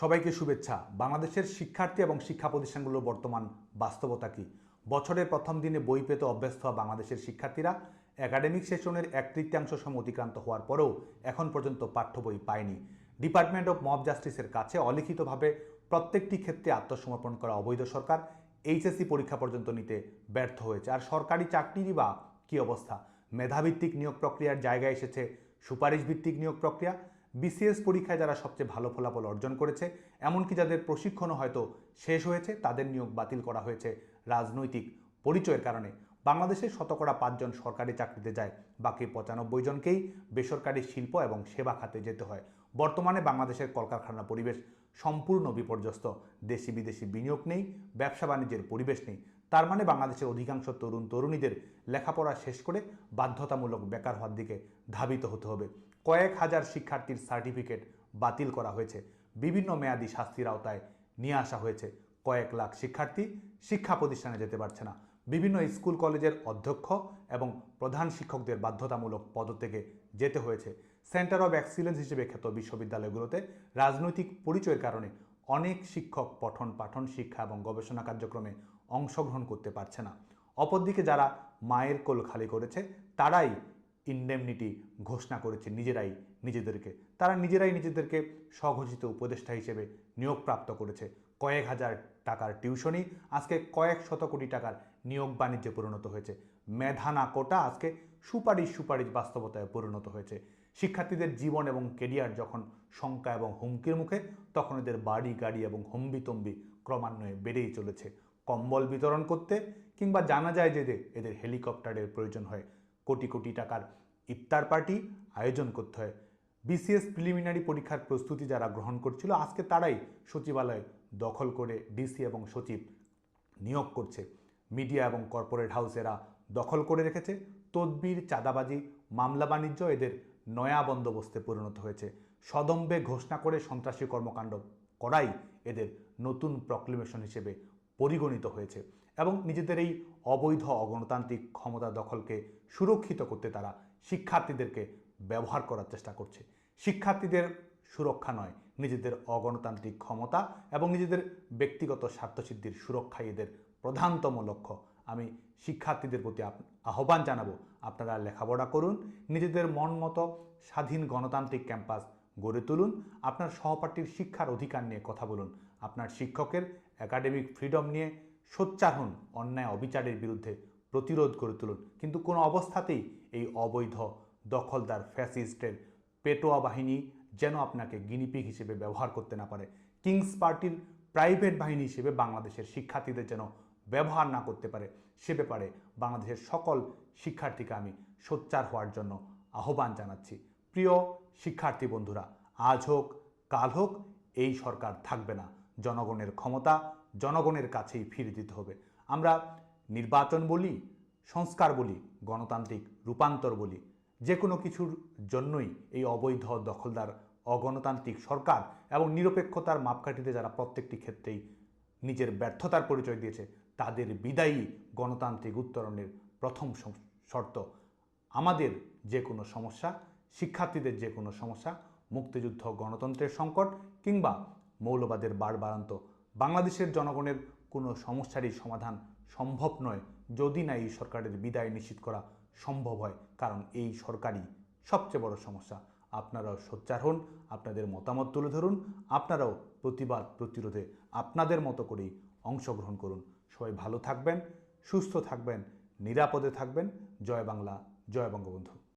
সবাইকে শুভেচ্ছা। বাংলাদেশের শিক্ষার্থী এবং শিক্ষা প্রতিষ্ঠানগুলোর বর্তমান বাস্তবতা কি? বছরের প্রথম দিনে বই পেতে অভ্যস্ত হওয়া বাংলাদেশের শিক্ষার্থীরা একাডেমিক সেশনের এক তৃতীয়াংশ সময় অতিক্রান্ত হওয়ার পরেও এখন পর্যন্ত পাঠ্য বই পায়নি। ডিপার্টমেন্ট অফ মব জাস্টিসের কাছে অলিখিতভাবে প্রত্যেকটি ক্ষেত্রে আত্মসমর্পণ করা অবৈধ সরকার এইচএসসি পরীক্ষা পর্যন্ত নিতে ব্যর্থ হয়েছে। আর সরকারি চাকরিরই বা কী অবস্থা? মেধাভিত্তিক নিয়োগ প্রক্রিয়ার জায়গায় এসেছে সুপারিশ ভিত্তিক নিয়োগ প্রক্রিয়া। বিসিএস পরীক্ষায় যারা সবচেয়ে ভালো ফলাফল অর্জন করেছে, এমনকি যাদের প্রশিক্ষণও হয়তো শেষ হয়েছে, তাদের নিয়োগ বাতিল করা হয়েছে রাজনৈতিক পরিচয়ের কারণে। বাংলাদেশে শতকরা পাঁচজন সরকারি চাকরিতে যায়, বাকি পঁচানব্বই জনকেই বেসরকারি শিল্প এবং সেবা খাতে যেতে হয়। বর্তমানে বাংলাদেশের কলকারখানা পরিবেশ সম্পূর্ণ বিপর্যস্ত। দেশি বিদেশি বিনিয়োগ নেই, ব্যবসা বাণিজ্যের পরিবেশ নেই। তার মানে বাংলাদেশের অধিকাংশ তরুণ তরুণীদের লেখাপড়া শেষ করে বাধ্যতামূলক বেকার হওয়ার দিকে ধাবিত হতে হবে। কয়েক হাজার শিক্ষার্থীর সার্টিফিকেট বাতিল করা হয়েছে। বিভিন্ন মেয়াদী শাস্তির আওতায় নিয়ে আসা হয়েছে। কয়েক লাখ শিক্ষার্থী শিক্ষা প্রতিষ্ঠানে যেতে পারছে না। বিভিন্ন স্কুল কলেজের অধ্যক্ষ এবং প্রধান শিক্ষকদের বাধ্যতামূলক পদত্যাগে যেতে হয়েছে। সেন্টার অব এক্সিলেন্স হিসেবে খ্যাত বিশ্ববিদ্যালয়গুলোতে রাজনৈতিক পরিচয়ের কারণে অনেক শিক্ষক পঠন পাঠন, শিক্ষা এবং গবেষণা কার্যক্রমে অংশগ্রহণ করতে পারছে না। অপরদিকে যারা মায়ের কোল খালি করেছে, তারাই ইন্ডেমনিটি ঘোষণা করেছে নিজেরাই নিজেদেরকে। তারা নিজেরাই নিজেদেরকে স্বঘোষিত উপদেষ্টা হিসেবে নিয়োগপ্রাপ্ত করেছে। কয়েক হাজার টাকার টিউশনি আজকে কয়েক শত কোটি টাকার নিয়োগ বাণিজ্যে পরিণত হয়েছে। মেধানা কোটা আজকে সুপারিশ সুপারিশ বাস্তবতায় পরিণত হয়েছে। শিক্ষার্থীদের জীবন এবং কেরিয়ার যখন শঙ্কা এবং হুমকির মুখে, তখন এদের বাড়ি, গাড়ি এবং হম্বিতম্বি ক্রমান্বয়ে বেড়েই চলেছে। কম্বল বিতরণ করতে কিংবা জানা যায় যে এদের হেলিকপ্টারের প্রয়োজন হয়। কোটি কোটি টাকার ইফতার পার্টি আয়োজন করতে হয়। বিসিএস প্রিলিমিনারি পরীক্ষার প্রস্তুতি যারা গ্রহণ করছিল, আজকে তারাই সচিবালয় দখল করে ডিসি এবং সচিব নিয়োগ করছে। মিডিয়া এবং কর্পোরেট হাউস এরা দখল করে রেখেছে। তদবির, চাঁদাবাজি, মামলা বাণিজ্য এদের নয়া বন্দোবস্তে পরিণত হয়েছে। সদম্বে ঘোষণা করে সন্ত্রাসী কর্মকাণ্ড করাই এদের নতুন প্রক্লেমেশন হিসেবে পরিগণিত হয়েছে এবং নিজেদের এই অবৈধ অগণতান্ত্রিক ক্ষমতা দখলকে সুরক্ষিত করতে তারা শিক্ষার্থীদেরকে ব্যবহার করার চেষ্টা করছে। শিক্ষার্থীদের সুরক্ষা নয়, নিজেদের অগণতান্ত্রিক ক্ষমতা এবং নিজেদের ব্যক্তিগত স্বার্থসিদ্ধির সুরক্ষাই এদের প্রধানতম লক্ষ্য। আমি শিক্ষার্থীদের প্রতি আহ্বান জানাব, আপনারা লেখাপড়া করুন, নিজেদের মন মতো স্বাধীন গণতান্ত্রিক ক্যাম্পাস গড়ে তুলুন, আপনার সহপাঠীর শিক্ষার অধিকার নিয়ে কথা বলুন, আপনার শিক্ষকের একাডেমিক ফ্রিডম নিয়ে সোচ্চার হন, অন্যায় অবিচারের বিরুদ্ধে প্রতিরোধ করে তুলুন। কিন্তু কোনো অবস্থাতেই এই অবৈধ দখলদার ফ্যাসিস্টের পেটোয়া বাহিনী যেন আপনাকে গিনিপিগ হিসেবে ব্যবহার করতে না পারে। কিংস পার্টির প্রাইভেট বাহিনী হিসেবে বাংলাদেশের শিক্ষার্থীদের যেন ব্যবহার না করতে পারে, সে ব্যাপারে বাংলাদেশের সকল শিক্ষার্থীকে আমি সোচ্চার হওয়ার জন্য আহ্বান জানাচ্ছি। প্রিয় শিক্ষার্থী বন্ধুরা, আজ হোক, কাল হোক, এই সরকার থাকবে না। জনগণের ক্ষমতা জনগণের কাছেই ফিরে দিতে হবে। আমরা নির্বাচন বলি, সংস্কার বলি, গণতান্ত্রিক রূপান্তর বলি। যে কোনো কিছুর জন্যই এই অবৈধ দখলদার, অগণতান্ত্রিক সরকার এবং নিরপেক্ষতার মাপকাঠিতে যারা প্রত্যেকটি ক্ষেত্রেই নিজের ব্যর্থতার পরিচয় দিয়েছে, তাদের বিদায়ী গণতান্ত্রিক উত্তরণের প্রথম শর্ত আমাদের যে কোনো সমস্যা, শিক্ষার্থীদের যে কোনো সমস্যা, মুক্তিযুদ্ধ, গণতন্ত্রের সংকট কিংবা মৌলবাদের বাড়বাড়ান্ত বাংলাদেশের জনগণের কোনো সমস্যারই সমাধান সম্ভব নয় যদি না এই সরকারের বিদায় নিশ্চিত করা সম্ভব হয়, কারণ এই সরকারই সবচেয়ে বড় সমস্যা। আপনারাও সোচ্চার হন, আপনাদের মতামত তুলে ধরুন, আপনারাও প্রতিবাদ প্রতিরোধে আপনাদের মতো করেই অংশগ্রহণ করুন। সবাই ভালো থাকবেন, সুস্থ থাকবেন, নিরাপদে থাকবেন। জয় বাংলা, জয় বঙ্গবন্ধু।